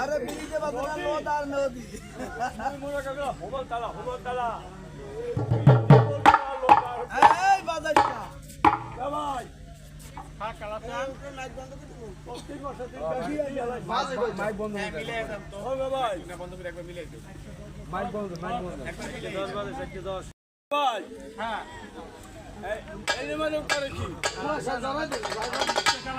হে আকা ও গায় আমার প্রাণ ভগবান আমার প্রাণ ভগবান আরে বিড়িতে বাজার লোদ আর নদী এই বাজারটা মাইক বন্ধ মাইক বন্ধ মাইক বন্ধ